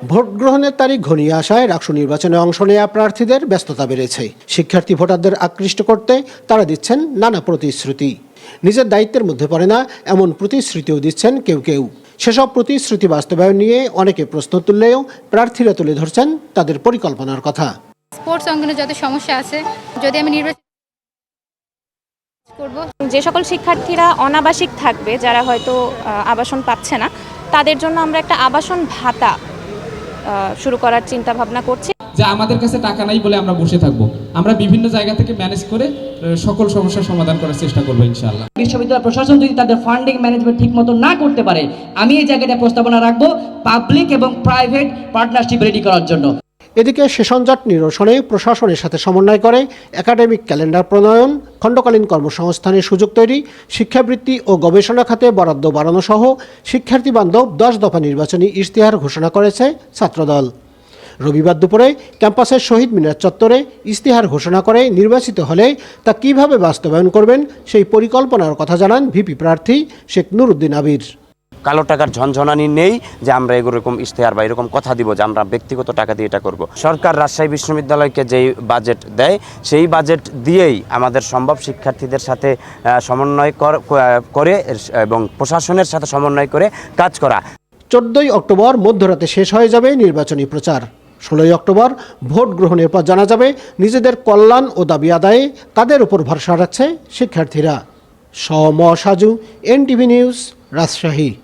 Vote গ্রহণের তারিখ ঘনিয়ে আসায় রাকসু নির্বাচনে অংশ নেওয়া প্রার্থীদের ব্যস্ততা বেড়েছে। শিক্ষার্থী ভোটারদের আকৃষ্ট করতে তারা দিচ্ছেন নানা প্রতিশ্রুতি। নিজের দায়িত্বের মধ্যে পড়ে না এমন প্রতিশ্রুতিও দিচ্ছেন কেউ কেউ। সেসব প্রতিশ্রুতি বাস্তবায়ন নিয়ে অনেকে প্রশ্ন তুললেও প্রার্থীরা তুলে ধরছেন তাদের পরিকল্পনার কথা। স্পোর্টস অঙ্গনে যত সমস্যা আছে যদি আমি নির্বাচন করব। যে সকল শিক্ষার্থীরা অনাবাসিক থাকবে যারা হয়তো আবাসন পাচ্ছে না তাদের জন্য আমরা একটা আবাসন ভাতা শুরু করার চিন্তা ভাবনা করছি। যে আমাদের কাছে টাকা নাই বলে আমরা বসে থাকব। আমরা বিভিন্ন জায়গা থেকে ম্যানেজ করে আহ, সকল সমস্যার সমাধান করার চেষ্টা করব ইনশাআল্লাহ। বিশ্ববিদ্যালয় প্রশাসন যদি তাদের ফান্ডিং ম্যানেজমেন্ট ঠিক মতো না করতে পারে আমি এই জায়গাটা প্রস্তাবনা রাখব পাবলিক এবং প্রাইভেট পার্টনারশিপ রেডি করার জন্য। এদিকে সেশনজট নিরসনে প্রশাসনের সাথে সমন্বয় করে একাডেমিক ক্যালেন্ডার প্রণয়ন, খণ্ডকালীন কর্মসংস্থানের সুযোগ তৈরি, শিক্ষাবৃত্তি ও গবেষণা খাতে বরাদ্দ বাড়ানো সহ শিক্ষার্থী বান্ধব দশ দফা নির্বাচনী ইশতেহার ঘোষণা করেছে ছাত্রদল। রবিবার দুপুরে ক্যাম্পাসের শহীদ মিনার চত্বরে ইশতেহার ঘোষণা করে নির্বাচিত হলে তা কীভাবে বাস্তবায়ন করবেন সেই পরিকল্পনার কথা জানান ভিপি প্রার্থী শেখ নুরুদ্দিন আবির। কালো টাকার ঝনঝনানি নেই যে আমরা এরকম ইশতেহার বা এরকম কথা দিব যে আমরা ব্যক্তিগত টাকা দিয়ে এটা করব। সরকার রাজশাহী বিশ্ববিদ্যালয়কে যেই বাজেট দেয়, সেই বাজেট দিয়েই আমাদের সম্ভব শিক্ষার্থীদের সাথে সমন্বয় কর- এবং প্রশাসনের সাথে সমন্বয় করে কাজ করা। চোদ্দই অক্টোবর মধ্যরাতে শেষ হয়ে যাবে নির্বাচনী প্রচার। ষোলোই অক্টোবর ভোট গ্রহণের পর জানা যাবে নিজেদের কল্যাণ ও দাবি আদায়ে কাদের উপর ভরসা রাখছে শিক্ষার্থীরা। সম সাজু এনটিভি নিউজ, রাজশাহী।